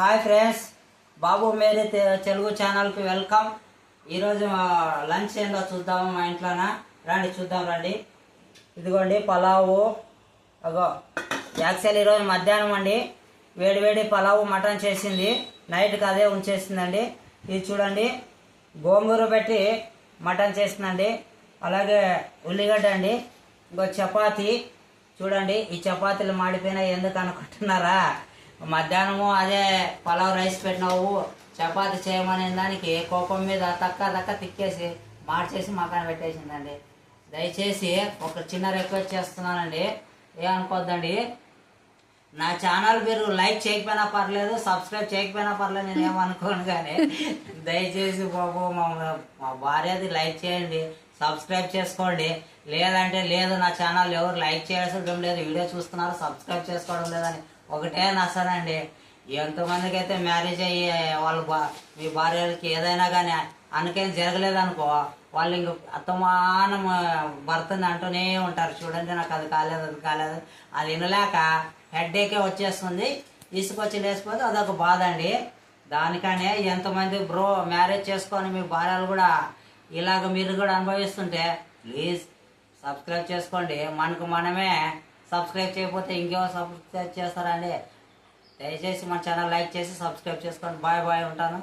Hi friends బాబు మేరీ తెలుగు ఛానల్కి welcome. ఈరోజు లంచ్ ఏందో చూద్దాము మా ఇంట్లోన? రండి చూద్దాం రండి. ఇదిగోండి పలావు. అగో యాక్చువల్ ఈరోజు మధ్యాహ్నం అండి. వేడి వేడి పలావు మటన్ చేసింది. నైట్కి అదే ఉంచేసిందండి. ఇది చూడండి గోంగూర పెట్టి మటన్ చేసిందండి. అలాగే ఉల్లిగడ్డ అండి. ఇంకో చపాతి. చూడండి ఈ చపాతీలు మాడిపోయినా ఎందుకు అనుకుంటున్నారా? మధ్యాహ్నము అదే పలావ్ రైస్ పెట్టినావు చపాతి చేయమనే దానికి కోపం మీద తక్క తక్క తిక్కేసి మార్చేసి మకాన్ పెట్టేసిందండి. దయచేసి ఒక చిన్న రిక్వెస్ట్ చేస్తున్నానండి. ఏమనుకోద్దండి? నా ఛానల్ మీరు లైక్ చేయకపోయినా పర్లేదు సబ్స్క్రైబ్ చేయకపోయినా పర్లేదు నేను ఏమనుకోను కానీ దయచేసి బాబు మా మా భార్యది లైక్ చేయండి సబ్స్క్రైబ్ చేసుకోండి. లేదంటే లేదు నా ఛానల్ ఎవరు లైక్ చేయాల్సిన లేదు వీడియో చూస్తున్నారు సబ్స్క్రైబ్ చేసుకోవడం లేదని ఒకటే నసనండి ఎంతమందికి అయితే మ్యారేజ్ అయ్యి వాళ్ళ బా మీ భార్యలకి ఏదైనా కానీ అనకేం జరగలేదనుకో వాళ్ళు ఇంక అత్తమానం భర్తని అంటూనే ఉంటారు. చూడండి నాకు అది కాలేదు అది కాలేదు. అది వినలేక హెడ్ఏకే వచ్చేస్తుంది. ఇసుకొచ్చి లేచిపోతే అదొక బాధ అండి. దానికనే ఎంతమంది బ్రో మ్యారేజ్ చేసుకొని మీ భార్యలు కూడా ఇలాగ మీరు కూడా అనుభవిస్తుంటే ప్లీజ్ సబ్స్క్రైబ్ చేసుకోండి. మనకు మనమే సబ్స్క్రైబ్ చేయకపోతే ఇంకేమో సబ్స్క్రైబ్ చేస్తారండి. దయచేసి మన ఛానల్ లైక్ చేసి సబ్స్క్రైబ్ చేసుకోండి. బాయ్ బాయ్ ఉంటాను.